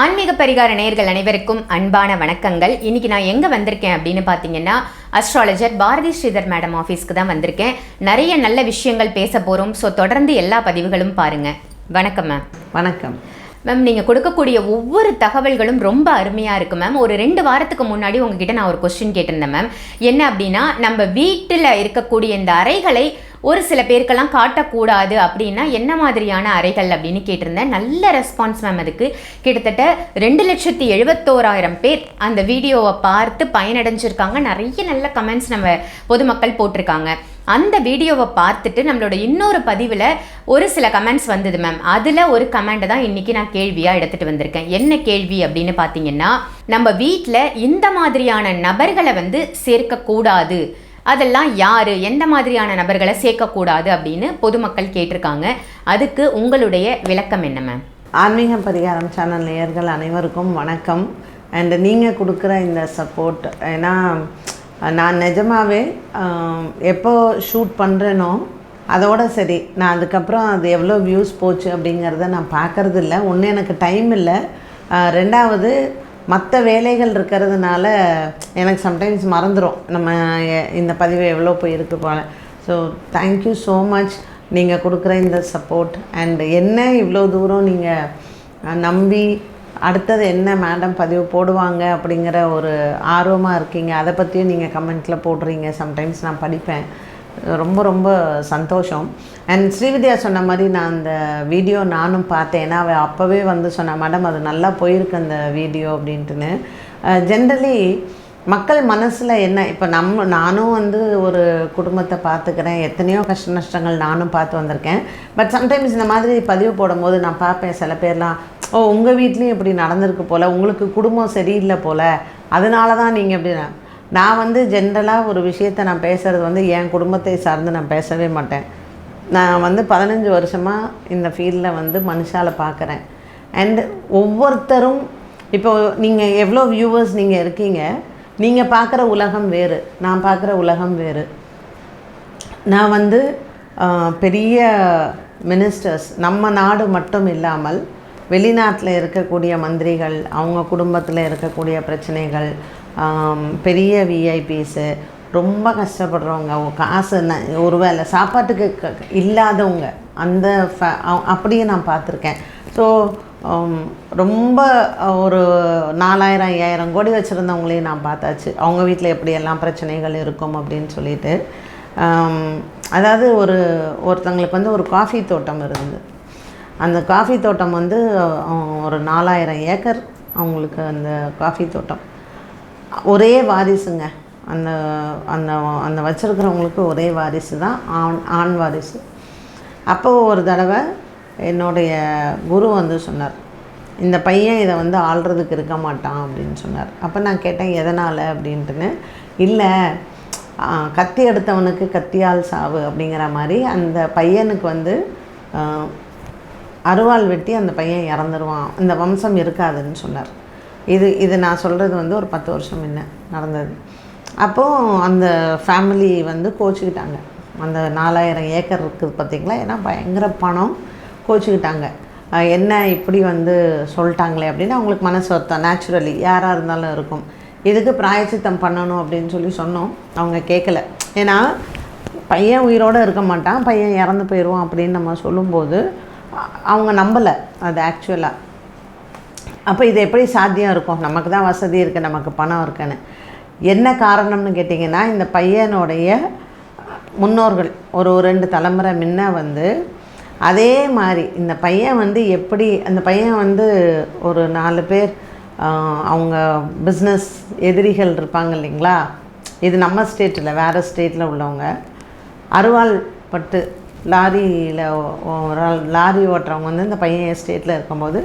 ஆன்மீக பரிகார நேயர்கள் அனைவருக்கும் அன்பான வணக்கங்கள். இன்னைக்கு நான் எங்கே வந்திருக்கேன் அப்படின்னு பார்த்தீங்கன்னா அஸ்ட்ராலஜர் பாரதி ஸ்ரீதர் மேடம் ஆஃபீஸ்க்கு தான் வந்திருக்கேன். நிறைய நல்ல விஷயங்கள் பேச போகிறோம் ஸோ தொடர்ந்து எல்லா பதிவுகளும் பாருங்க. வணக்கம் மேம் வணக்கம். மேம் நீங்கள் கொடுக்கக்கூடிய ஒவ்வொரு தகவல்களும் ரொம்ப அருமையாக இருக்குது மேம் ஒரு ரெண்டு வாரத்துக்கு முன்னாடி உங்ககிட்ட நான் ஒரு கொஸ்டின் கேட்டிருந்தேன் மேம் என்ன அப்படின்னா நம்ம வீட்டில் இருக்கக்கூடிய இந்த அறைகளை ஒரு சில பேருக்கெல்லாம் காட்டக்கூடாது அப்படின்னா என்ன மாதிரியான அறைகள் அப்படின்னு கேட்டிருந்தேன். நல்ல ரெஸ்பான்ஸ் மேம் அதுக்கு. கிட்டத்தட்ட ரெண்டு லட்சத்தி எழுபத்தோராயிரம் பேர் அந்த வீடியோவை பார்த்து பயனடைஞ்சிருக்காங்க. நிறைய நல்ல கமெண்ட்ஸ் நம்ம பொதுமக்கள் போட்டிருக்காங்க. அந்த வீடியோவை பார்த்துட்டு நம்மளோட இன்னொரு பதிவில் ஒரு சில கமெண்ட்ஸ் வந்தது மேம் அதில் ஒரு கமெண்ட் தான் இன்றைக்கி நான் கேள்வியாக எடுத்துகிட்டு வந்திருக்கேன். என்ன கேள்வி அப்படின்னு பார்த்தீங்கன்னா நம்ம வீட்டில் இந்த மாதிரியான நபர்களை வந்து சேர்க்கக்கூடாது. அதெல்லாம் யார்? எந்த மாதிரியான நபர்களை சேர்க்கக்கூடாது அப்படின்னு பொதுமக்கள் கேட்டிருக்காங்க. அதுக்கு உங்களுடைய விளக்கம் என்ன மேம் ஆன்மீக பரிகாரம் சேனல் நேயர்கள் அனைவருக்கும் வணக்கம். அண்ட் நீங்கள் கொடுக்குற இந்த சப்போர்ட் ஏன்னா நான் நிஜமாகவே எப்போ ஷூட் பண்ணுறேனோ அதோட சரி நான் அதுக்கப்புறம் அது எவ்வளோ வியூஸ் போச்சு அப்படிங்கிறத நான் பார்க்கறது இல்லை ஒன்று எனக்கு டைம் இல்லை. ரெண்டாவது மற்ற வேலைகள் இருக்கிறதுனால எனக்கு சம்டைம்ஸ் மறந்துடும் நம்ம எ- இந்த பதிவு எவ்வளோ போயிருக்கு போல. ஸோ தேங்க்யூ ஸோ மச் நீங்கள் கொடுக்குற இந்த சப்போர்ட் அண்ட் என்ன இவ்வளோ தூரம் நீங்கள் நம்பி அடுத்தது என்ன மேடம் பதிவு போடுவாங்க அப்படிங்கிற ஒரு ஆர்வமாக இருக்கீங்க. அதை பற்றியும் நீங்கள் கமெண்ட்டில் போடுறீங்க. சம்டைம்ஸ் நான் படிப்பேன். ரொம்ப ரொம்ப சந்தோஷம். அண்ட் ஸ்ரீவித்யா சொன்ன மாதிரி நான் அந்த வீடியோ நானும் பார்த்தேன். ஏன்னா அவள் அப்போவே வந்து சொன்னா மேடம் அது நல்லா போயிருக்கு அந்த வீடியோ அப்படின்ட்டுன்னு. ஜென்ரலி மக்கள் மனசில் என்ன இப்போ நம்ம நானும் வந்து ஒரு குடும்பத்தை பார்த்துக்கிறேன். எத்தனையோ கஷ்ட நஷ்டங்கள் நானும் பார்த்து வந்திருக்கேன். பட் சம்டைம்ஸ் இந்த மாதிரி பதிவு போடும்போது நான் பார்ப்பேன் சில பேர்லாம் ஓ உங்கள் வீட்லேயும் இப்படி நடந்திருக்கு போல் உங்களுக்கு குடும்பம் சரியில்லை போல் அதனால தான் நீங்கள் இப்படி நான் வந்து ஜென்ரலாக ஒரு விஷயத்தை நான் பேசுகிறது வந்து என் குடும்பத்தை சார்ந்து நான் பேசவே மாட்டேன். நான் வந்து பதினஞ்சு வருஷமாக இந்த ஃபீல்டில் வந்து மனுஷால பார்க்குறேன் அண்டு ஒவ்வொருத்தரும் இப்போ நீங்கள் எவ்வளோ வியூவர்ஸ் நீங்கள் இருக்கீங்க நீங்கள் பார்க்குற உலகம் வேறு நான் பார்க்குற உலகம் வேறு. நான் வந்து பெரிய மினிஸ்டர்ஸ் நம்ம நாடு மட்டும் இல்லாமல் வெளிநாட்டில் இருக்கக்கூடிய மந்திரிகள் அவங்க குடும்பத்தில் இருக்கக்கூடிய பிரச்சனைகள் பெரிய விஐபிஸு ரொம்ப கஷ்டப்படுறவங்க காசு ஒரு வேளை சாப்பாட்டுக்கு க- இல்லாதவங்க அந்த ஃப- அப்படியே நான் பார்த்துருக்கேன். ஸோ ரொம்ப ஒரு நாலாயிரம் ஐயாயிரம் கோடி வச்சுருந்தவங்களையும் நான் பார்த்தாச்சு. அவங்க வீட்டில் எப்படியெல்லாம் பிரச்சனைகள் இருக்கும் அப்படின்னு சொல்லிட்டு. அதாவது ஒரு ஒருத்தங்களுக்கு வந்து ஒரு காஃபி தோட்டம் இருந்தது. அந்த காஃபி தோட்டம் வந்து ஒரு நாலாயிரம் ஏக்கர் அவங்களுக்கு அந்த காஃபி தோட்டம். ஒரே வாரிசுங்க. அந்த அந்த அந்த வச்சுருக்கிறவங்களுக்கு ஒரே வாரிசு தான் ஆண் ஆண் வாரிசு. அப்போது ஒரு தடவை என்னுடைய குரு வந்து சொன்னார் இந்த பையன் இதை வந்து ஆள்றதுக்கு இருக்க மாட்டான் அப்படின்னு சொன்னார். அப்போ நான் கேட்டேன் எதனால்? அப்படின்ட்டுன்னு. இல்லை கத்தி எடுத்தவனுக்கு கத்தியால் சாவு அப்படிங்கிற மாதிரி அந்த பையனுக்கு வந்து அருவாள் வெட்டி அந்த பையன் இறந்துருவான். இந்த வம்சம் இருக்காதுன்னு சொன்னார். இது இது நான் சொல்கிறது வந்து ஒரு பத்து வருஷம் முன்ன நடந்தது. அப்போது அந்த ஃபேமிலி வந்து கோச்சிக்கிட்டாங்க. அந்த நாலாயிரம் ஏக்கர் இருக்குது பார்த்திங்களா? ஏன்னா பயங்கர பணம் கோச்சிக்கிட்டாங்க. என்ன இப்படி வந்து சொல்லிட்டாங்களே அப்படின்னு அவங்களுக்கு மனசு வருத்தம். நேச்சுரலி யாராக இருந்தாலும் இருக்கும். இதுக்கு பிராயச்சித்தம் பண்ணணும் அப்படின்னு சொல்லி சொன்னோம். அவங்க கேட்கல. ஏன்னா பையன் உயிரோடு இருக்க மாட்டான். பையன் இறந்து போயிடுவான் அப்படின்னு நம்ம சொல்லும்போது அவங்க நம்பலை அது ஆக்சுவலாக அப்போ இது எப்படி சாத்தியம் இருக்கும்? நமக்கு தான் வசதி இருக்குது நமக்கு பணம் இருக்குன்னு. என்ன காரணம்னு கேட்டிங்கன்னா இந்த பையனுடைய முன்னோர்கள் ஒரு ஒரு ரெண்டு தலைமுறை முன்ன வந்து அதே மாதிரி இந்த பையன் வந்து எப்படி அந்த பையன் வந்து ஒரு நாலு பேர் அவங்க பிஸ்னஸ் எதிரிகள் இருப்பாங்க இல்லைங்களா? இது நம்ம ஸ்டேட்டில் வேறு ஸ்டேட்டில் உள்ளவங்க. அருவாள் பட்டு லாரியில் ஒரு ஆள் லாரி ஓட்டுறவங்க வந்து இந்த பையன் எஸ்டேட்டில் இருக்கும்போது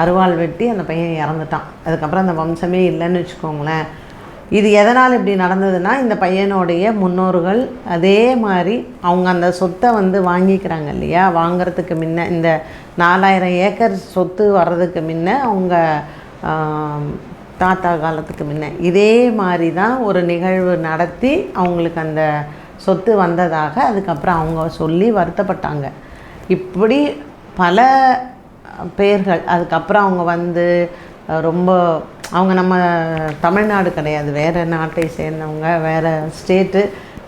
அருவாள் வெட்டி அந்த பையன் இறந்துட்டான். அதுக்கப்புறம் அந்த வம்சமே இல்லைன்னு வச்சுக்கோங்களேன். இது எதனால் இப்படி நடந்ததுன்னா இந்த பையனுடைய முன்னோர்கள் அதே மாதிரி அவங்க அந்த சொத்தை வந்து வாங்கிக்கிறாங்க இல்லையா? வாங்குறதுக்கு முன்ன இந்த நாலாயிரம் ஏக்கர் சொத்து வர்றதுக்கு முன்ன அவங்க தாத்தா காலத்துக்கு முன்ன. இதே மாதிரி தான் ஒரு நிகழ்வு நடத்தி அவங்களுக்கு அந்த சொத்து வந்ததாக அதுக்கப்புறம் அவங்க சொல்லி வருத்தப்பட்டாங்க. இப்படி பல பேர்கள் அதுக்கப்புறம் அவங்க வந்து ரொம்ப அவங்க நம்ம தமிழ்நாடு கிடையாது வேறு நாட்டை சேர்ந்தவங்க வேறு ஸ்டேட்டு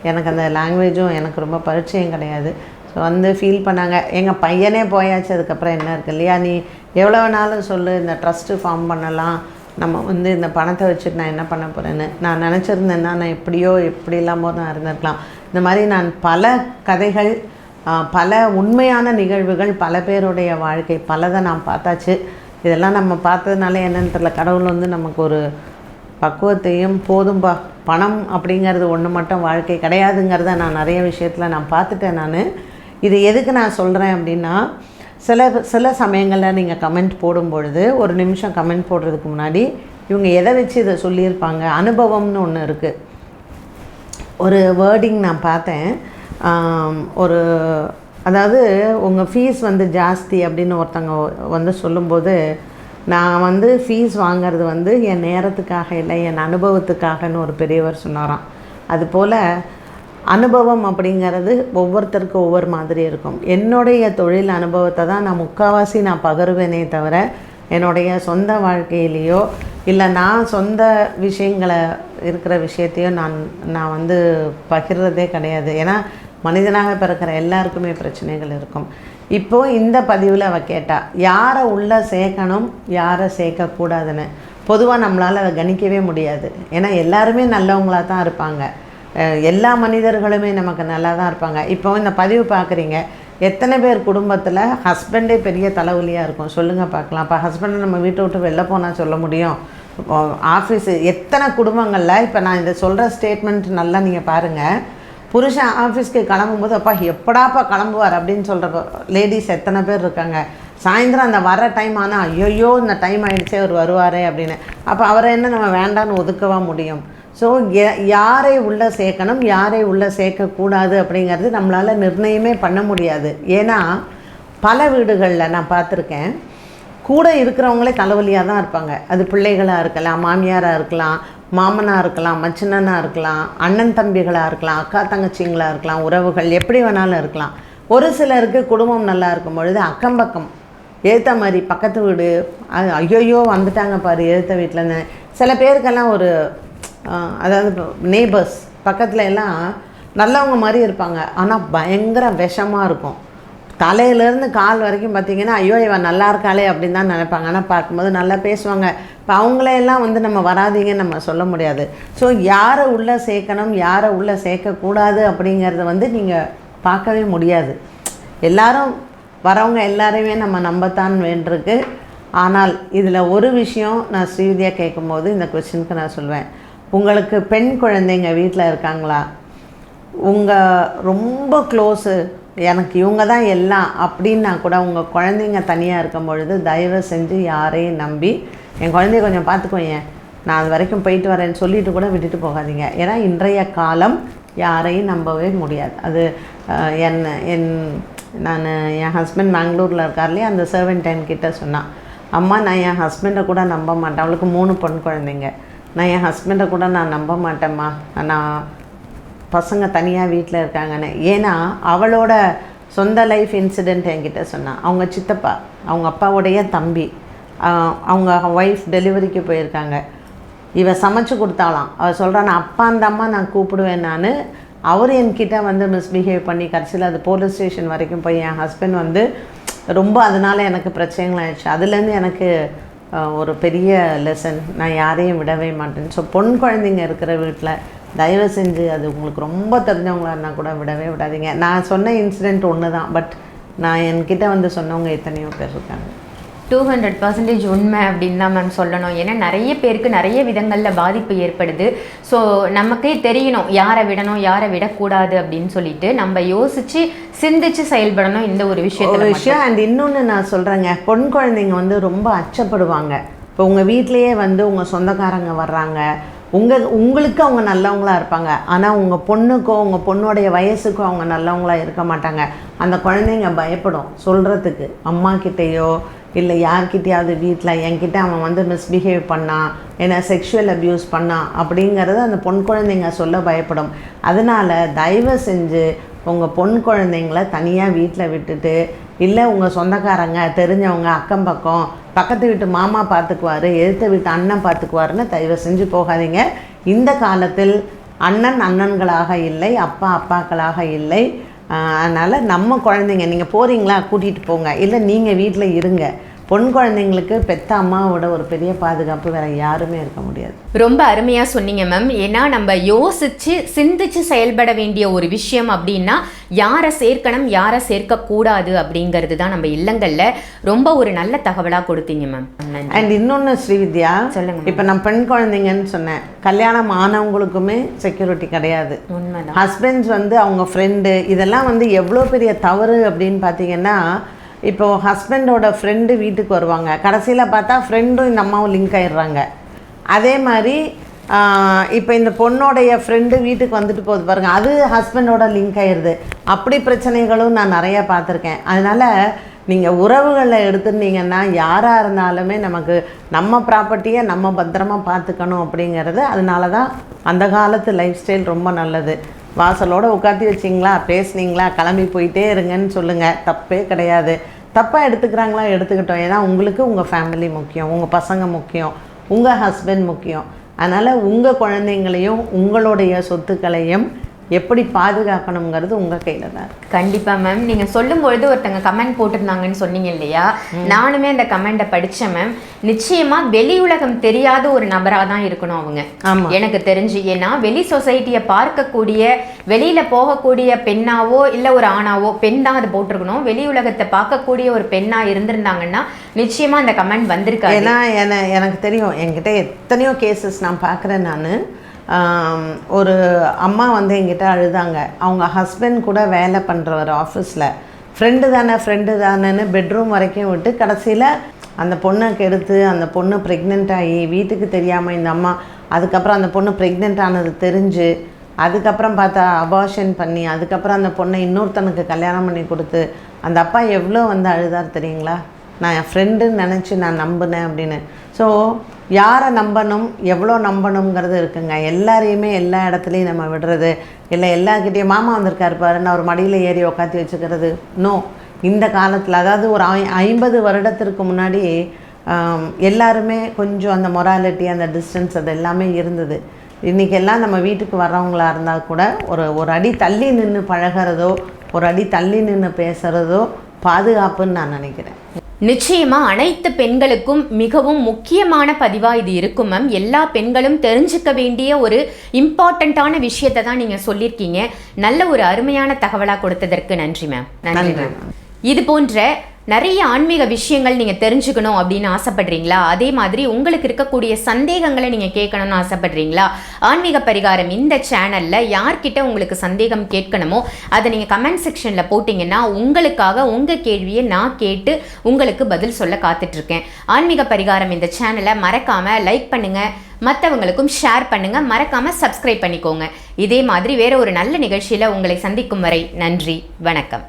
எனக்கு அந்த லாங்குவேஜும் எனக்கு ரொம்ப பரிச்சயம் கிடையாது. ஸோ வந்து ஃபீல் பண்ணாங்க. எங்கள் பையனே போயாச்சு அதுக்கப்புறம் என்ன இருக்குது இல்லையா? நீ எவ்வளோ வேணாலும் சொல்லு இந்த ட்ரஸ்ட்டு ஃபார்ம் பண்ணலாம். நம்ம வந்து இந்த பணத்தை வச்சுட்டு நான் என்ன பண்ண போகிறேன்னு நான் நினச்சிருந்தேன்னா நான் எப்படியோ எப்படி இல்லாமல் நான் இருந்திருக்கலாம். இந்த மாதிரி நான் பல கதைகள் பல உண்மையான நிகழ்வுகள் பல பேருடைய வாழ்க்கை பலதை நான் பார்த்தாச்சு. இதெல்லாம் நம்ம பார்த்ததுனால என்னன்னு தெரியல. கடவுள் வந்து நமக்கு ஒரு பக்குவத்தையும் போதும்பா பணம் அப்படிங்கிறது ஒன்று மட்டும் வாழ்க்கை கிடையாதுங்கிறத நான் நிறைய விஷயத்தில் நான் பார்த்துட்டேன் நான். இது எதுக்கு நான் சொல்கிறேன் அப்படின்னா சில சில சமயங்களில் நீங்கள் கமெண்ட் போடும் பொழுது ஒரு நிமிஷம் கமெண்ட் போடுறதுக்கு முன்னாடி இவங்க எதை வச்சு இதை சொல்லியிருப்பாங்க? அனுபவம்னு ஒன்று இருக்குது ஒரு வேர்டிங் நான் பார்த்தேன். ஒரு அதாவது உங்கள் ஃபீஸ் வந்து ஜாஸ்தி அப்படின்னு ஒருத்தங்க வந்து சொல்லும்போது நான் வந்து ஃபீஸ் வாங்கிறது வந்து என் நேரத்துக்காக இல்லை என் அனுபவத்துக்காகன்னு ஒரு பெரியவர் சொன்னாராம். அதுபோல் அனுபவம் அப்படிங்கிறது ஒவ்வொருத்தருக்கும் ஒவ்வொரு மாதிரி இருக்கும். என்னுடைய தொழில் அனுபவத்தை தான் நான் முக்கால்வாசி நான் பகருவேனே தவிர என்னுடைய சொந்த வாழ்க்கையிலேயோ இல்லை நான் சொந்த விஷயங்களை இருக்கிற விஷயத்தையும் நான் நான் வந்து பகிர்றதே கிடையாது. ஏன்னா மனிதனாக பிறக்கிற எல்லாருக்குமே பிரச்சனைகள் இருக்கும். இப்போது இந்த பதிவில் அவள் கேட்டா யாரை உள்ளே சேர்க்கணும் யாரை சேர்க்கக்கூடாதுன்னு? பொதுவாக நம்மளால் அதை கணிக்கவே முடியாது. ஏன்னா எல்லாருமே நல்லவங்களாக தான் இருப்பாங்க. எல்லா மனிதர்களுமே நமக்கு நல்லா தான் இருப்பாங்க. இப்போ இந்த பதிவு பார்க்குறீங்க எத்தனை பேர் குடும்பத்தில் ஹஸ்பண்டே பெரிய தலைவலியாக இருக்கும்? சொல்லுங்கள் பார்க்கலாம் அப்போ ஹஸ்பண்டை நம்ம வீட்டை விட்டு வெளில போனால் சொல்ல முடியும். ஆஃபீஸு எத்தனை குடும்பங்களில் இப்போ நான் இந்த சொல்கிற ஸ்டேட்மெண்ட் நல்லா நீங்கள் பாருங்கள் புருஷன் ஆஃபீஸ்க்கு கிளம்பும்போது அப்பா எப்படாப்பா கிளம்புவார்? அப்படின்னு சொல்கிற லேடிஸ் எத்தனை பேர் இருக்காங்க? சாயந்தரம் அந்த வர டைம் ஆனால் ஐயோ இந்த டைம் ஆகிடுச்சே அவர் வருவாரே அப்படின்னு. அப்போ அவரை என்ன நம்ம வேண்டான்னு ஒதுக்கவா முடியும்? ஸோ யாரை உள்ளே சேர்க்கணும் யாரை உள்ளே சேர்க்கக்கூடாது அப்படிங்கிறது நம்மளால் நிர்ணயமே பண்ண முடியாது. ஏன்னா பல வீடுகளில் நான் பார்த்துருக்கேன் கூட இருக்கிறவங்களே தலைவலியாக தான் இருப்பாங்க. அது பிள்ளைகளாக இருக்கலாம் மாமியாராக இருக்கலாம் மாமனாக இருக்கலாம் மச்சினனாக இருக்கலாம் அண்ணன் தம்பிகளாக இருக்கலாம் அக்கா தங்கச்சிங்களாக இருக்கலாம் உறவுகள் எப்படி வேணாலும் இருக்கலாம். ஒரு சிலருக்கு குடும்பம் நல்லா இருக்கும் பொழுது அக்கம் பக்கம் ஏற்ற மாதிரி பக்கத்து வீடு ஐயோயோ வந்துட்டாங்க பாரு ஏற்ற வீட்டில் சில பேருக்கெல்லாம் ஒரு அதாவது நேபர்ஸ் பக்கத்தில் எல்லாம் நல்லவங்க மாதிரி இருப்பாங்க. ஆனால் பயங்கர விஷமாக இருக்கும். தலையிலேருந்து கால் வரைக்கும் பார்த்தீங்கன்னா ஐயோ இவன் நல்லா இருக்காளே அப்படின்னு தான் நினைப்பாங்க. ஆனால் பார்க்கும்போது நல்லா பேசுவாங்க. இப்போ அவங்களையெல்லாம் வந்து நம்ம வராதீங்கன்னு நம்ம சொல்ல முடியாது. ஸோ யாரை உள்ளே சேர்க்கணும் யாரை உள்ளே சேர்க்கக்கூடாது அப்படிங்கிறத வந்து நீங்கள் பார்க்கவே முடியாது. எல்லாரும் வரவங்க எல்லாரையுமே நம்ம நம்பத்தான் வேண்டிருக்கு ஆனால் இதில் ஒரு விஷயம் நான் ஸ்ரீவிதியாக கேட்கும்போது இந்த கொஸ்டினுக்கு நான் சொல்வேன். உங்களுக்கு பெண் குழந்தைங்க வீட்டில் இருக்காங்களா? உங்கள் ரொம்ப க்ளோஸு எனக்கு இவங்க தான் எல்லாம் அப்படின்னா கூட உங்கள் குழந்தைங்க தனியாக இருக்கும் பொழுது தயவு செஞ்சு யாரையும் நம்பி என் குழந்தைய கொஞ்சம் பார்த்துக்கோங்க நான் அது வரைக்கும் போயிட்டு வரேன்னு சொல்லிட்டு கூட விட்டுட்டு போகாதீங்க. ஏன்னா இன்றைய காலம் யாரையும் நம்பவே முடியாது. அது என் என் நான் என் ஹஸ்பண்ட் பெங்களூரில் இருக்கார் இல்லையா? அந்த சர்வெண்ட் கிட்டே சொன்னான் அம்மா நான் என் ஹஸ்பண்டை கூட நம்ப மாட்டேன். அவளுக்கு மூணு பொன் குழந்தைங்க. நான் என் ஹஸ்பண்டை கூட நான் நம்ப மாட்டேம்மா நான் பசங்க தனியாக வீட்டில் இருக்காங்கன்னு. ஏன்னா அவளோட சொந்த லைஃப் இன்சிடெண்ட் என்கிட்ட சொன்னான் அவங்க சித்தப்பா அவங்க அப்பாவுடைய தம்பி அவங்க ஒய்ஃப் டெலிவரிக்கு போயிருக்காங்க. இவ சமைச்சு கொடுத்தாலாம் அவள் சொல்கிறான் நான் அப்பா அந்த அம்மா நான் கூப்பிடுவேன் நான். அவர் என்கிட்ட வந்து மிஸ்பிஹேவ் பண்ணி கடைசியில் அது போலீஸ் ஸ்டேஷன் வரைக்கும் போய் என் ஹஸ்பண்ட் வந்து ரொம்ப அதனால எனக்கு பிரச்சனைகள் ஆயிடுச்சு அதுலேருந்து எனக்கு ஒரு பெரிய லெசன் நான் யாரையும் விடவே மாட்டேன் ஸோ பொன் குழந்தைங்க இருக்கிற வீட்டில் தயவு செஞ்சு அது உங்களுக்கு ரொம்ப தெரிஞ்சவங்களா இருந்தால் கூட விடவே விடாதீங்க. நான் சொன்ன இன்சிடெண்ட் ஒன்று தான் பட் நான் என்கிட்ட வந்து சொன்னவங்க எத்தனையோ பேர் இருக்காங்க. டூ ஹண்ட்ரட் பர்சன்டேஜ் உண்மை அப்படின்னு தான் மேம் சொல்லணும். ஏன்னா நிறைய பேருக்கு நிறைய விதங்களில் பாதிப்பு ஏற்படுது. ஸோ நமக்கே தெரியணும் யாரை விடணும் யாரை விடக்கூடாது அப்படின்னு சொல்லிட்டு நம்ம யோசிச்சு சிந்திச்சு செயல்படணும் இந்த ஒரு ஒரு விஷயத்துல விஷயம் அண்ட் இன்னொன்று நான் சொல்கிறேங்க பொன் குழந்தைங்க வந்து ரொம்ப அச்சப்படுவாங்க. இப்போ உங்கள் வீட்லேயே வந்து உங்கள் சொந்தக்காரங்க வர்றாங்க. உங்கள் உங்களுக்கு அவங்க நல்லவங்களா இருப்பாங்க. ஆனால் உங்கள் பொண்ணுக்கோ உங்கள் பொண்ணுடைய வயசுக்கோ அவங்க நல்லவங்களாக இருக்க மாட்டாங்க. அந்த குழந்தைங்க பயப்படும். சொல்கிறதுக்கு அம்மா கிட்டேயோ இல்லை யார்கிட்டயாவது வீட்டில் என்கிட்ட அவன் வந்து மிஸ்பிஹேவ் பண்ணான் என்ன செக்ஷுவல் அப்யூஸ் பண்ணான் அப்படிங்கிறது அந்த பொன் குழந்தைங்க சொல்ல பயப்படும். அதனால் தயவு செஞ்சு உங்கள் பொன் குழந்தைங்கள தனியாக வீட்டில் விட்டுட்டு இல்லை உங்கள் சொந்தக்காரங்க தெரிஞ்சவங்க அக்கம் பக்கம் பக்கத்து வீட்டு மாமா பார்த்துக்குவாரு எதிர்த்த வீட்டு அண்ணன் பார்த்துக்குவாருன்னு தயவு செஞ்சு போகாதீங்க. இந்த காலத்தில் அண்ணன் அண்ணன்களாக இல்லை அப்பா அப்பாக்களாக இல்லை. அதனால் நம்ம குழந்தைங்க நீங்கள் போகிறீங்களா கூட்டிகிட்டு போங்க. இல்லை நீங்கள் வீட்டில் இருங்க. பொன் குழந்தைங்களுக்கு பெத்த அம்மாவோட ஒரு பெரிய பாதுகாப்பு வேறு யாருமே இருக்க முடியாது. ரொம்ப அருமையா சொன்னீங்க மேம் ஏன்னா நம்ம யோசிச்சு சிந்திச்சு செயல்பட வேண்டிய ஒரு விஷயம் அப்படின்னா யாரை சேர்க்கணும் யாரை சேர்க்க கூடாது அப்படிங்கிறது தான் நம்ம இல்லங்கள்ல. ரொம்ப ஒரு நல்ல தகவலா கொடுத்தீங்க மேம் அண்ட் இன்னொன்று ஸ்ரீவித்யா சொல்லுங்க இப்போ நான் பெண் குழந்தைங்கன்னு சொன்னேன். கல்யாணம் ஆனவங்களுக்குமே செக்யூரிட்டி கிடையாது. உண்மைதான். ஹஸ்பண்ட்ஸ் வந்து அவங்க ஃப்ரெண்டு இதெல்லாம் வந்து எவ்வளோ பெரிய தவறு அப்படின்னு பார்த்தீங்கன்னா இப்போ ஹஸ்பண்டோட ஃப்ரெண்டு வீட்டுக்கு வருவாங்க. கடைசியில் பார்த்தா ஃப்ரெண்டும் இந்த அம்மாவும் லிங்க் ஆயிடுறாங்க. அதே மாதிரி இப்போ இந்த பொண்ணோடைய ஃப்ரெண்டு வீட்டுக்கு வந்துட்டு போகுது பாருங்கள் அது ஹஸ்பண்டோட லிங்க் ஆயிடுது அப்படி பிரச்சனைகளும் நான் நிறையா பார்த்துருக்கேன். அதனால் நீங்கள் உறவுகளை எடுத்துருந்தீங்கன்னா யாராக இருந்தாலுமே நமக்கு நம்ம ப்ராப்பர்ட்டியை நம்ம பத்திரமா பார்த்துக்கணும் அப்படிங்கிறது அதனால தான் அந்த காலத்து லைஃப் ஸ்டைல் ரொம்ப நல்லது. வாசலோடு உட்காத்தி வச்சிங்களா? பேசுனீங்களா? கிளம்பி போயிட்டே இருங்கன்னு சொல்லுங்கள் தப்பே கிடையாது. தப்பாக எடுத்துக்கிறாங்களா? எடுத்துக்கிட்டோம். ஏன்னா உங்களுக்கு உங்கள் ஃபேமிலி முக்கியம். உங்கள் பசங்க முக்கியம். உங்கள் ஹஸ்பண்ட் முக்கியம். அதனால் உங்கள் குழந்தைங்களையும் உங்களுடைய சொத்துக்களையும் எப்படி பாதுகாக்கணுங்கிறது உங்கள் கையில் தான் இருக்கு. கண்டிப்பா மேம் நீங்க சொல்லும் பொழுது ஒருத்தங்க கமெண்ட் போட்டிருந்தாங்கன்னு சொன்னீங்க இல்லையா? நானுமே அந்த கமெண்ட்டை படிச்சேன் மேம் நிச்சயமா வெளி உலகம் தெரியாத ஒரு நபரா தான் இருக்கணும் அவங்க. ஆமா. எனக்கு தெரிஞ்சு. ஏன்னா வெளி சொசைட்டியை பார்க்கக்கூடிய வெளியில போகக்கூடிய பெண்ணாவோ இல்ல ஒரு ஆணாவோ பெண் தான் அது போட்டிருக்கணும். வெளி உலகத்தை பார்க்கக்கூடிய ஒரு பெண்ணா இருந்திருந்தாங்கன்னா நிச்சயமா அந்த கமெண்ட் வந்திருக்காது. ஏன்னா என எனக்கு தெரியும். என்கிட்ட எத்தனையோ கேசஸ் நான் பார்க்குறேன் நான். ஒரு அம்மா வந்து என்கிட்ட அழுதாங்க. அவங்க ஹஸ்பண்ட் கூட வேலை பண்ணுறவர் ஆஃபீஸில் ஃப்ரெண்டு தானே ஃப்ரெண்டு தானேன்னு பெட்ரூம் வரைக்கும் விட்டு கடைசியில் அந்த பொண்ணை கெடுத்து அந்த பொண்ணு ப்ரெக்னென்ட் ஆகி வீட்டுக்கு தெரியாமல் இந்த அம்மா அதுக்கப்புறம் அந்த பொண்ணு ப்ரெக்னென்ட் ஆனது தெரிஞ்சு அதுக்கப்புறம் பார்த்தா அபார்ஷன் பண்ணி அதுக்கப்புறம் அந்த பொண்ணை இன்னொருத்தனுக்கு கல்யாணம் பண்ணி கொடுத்து அந்த அப்பா எவ்வளோ வந்து அழுதார் தெரியுங்களா? நான் என் ஃப்ரெண்டுன்னு நினச்சி நான் நம்பினேன் அப்படின்னு. ஸோ யாரை நம்பணும் எவ்வளோ நம்பணுங்கிறது இருக்குங்க. எல்லாரையுமே எல்லா இடத்துலையும் நம்ம விடுறது. இல்லை எல்லாருக்கிட்டேயும் மாமா வந்திருக்காரு பாருன்னு அவர் மடியில் ஏறி உக்காத்தி வச்சுக்கிறது. நோ இந்த காலத்தில் அதாவது ஒரு ஐ- ஐம்பது வருடத்திற்கு முன்னாடி எல்லாருமே கொஞ்சம் அந்த மொராலிட்டி அந்த டிஸ்டன்ஸ் அது எல்லாமே இருந்தது. இன்றைக்கெல்லாம் நம்ம வீட்டுக்கு வர்றவங்களா இருந்தால் கூட ஒரு ஒரு அடி தள்ளி நின்று பழகிறதோ ஒரு அடி தள்ளி நின்று பேசுகிறதோ பாதுகாப்புன்னு நான் நினைக்கிறேன். நிச்சயமா அனைத்து பெண்களுக்கும் மிகவும் முக்கியமான பதிவா இது இருக்கும் மேம் எல்லா பெண்களும் தெரிஞ்சுக்க வேண்டிய ஒரு இம்பார்ட்டண்ட்டான விஷயத்தை தான் நீங்க சொல்லியிருக்கீங்க நல்ல ஒரு அருமையான தகவலா கொடுத்ததற்கு நன்றி மேம் நன்றி. மேம் இது போன்ற நிறைய ஆன்மீக விஷயங்கள் நீங்கள் தெரிஞ்சுக்கணும் அப்படின்னு ஆசைப்படுறீங்களா? அதே மாதிரி உங்களுக்கு இருக்கக்கூடிய சந்தேகங்களை நீங்கள் கேட்கணும்னு ஆசைப்படுறீங்களா? ஆன்மீக பரிகாரம் இந்த சேனலில் யார்கிட்ட உங்களுக்கு சந்தேகம் கேட்கணுமோ அதை நீங்கள் கமெண்ட் செக்ஷனில் போட்டிங்கன்னா உங்களுக்காக உங்கள் கேள்வியை நான் கேட்டு உங்களுக்கு பதில் சொல்ல காத்துட்ருக்கேன். ஆன்மீக பரிகாரம் இந்த சேனலை மறக்காமல் லைக் பண்ணுங்கள் மற்றவங்களுக்கும் ஷேர் பண்ணுங்கள் மறக்காமல் சப்ஸ்கிரைப் பண்ணிக்கோங்க. இதே மாதிரி வேறு ஒரு நல்ல நிகழ்ச்சியில் உங்களை சந்திக்கும் வரை நன்றி. வணக்கம்.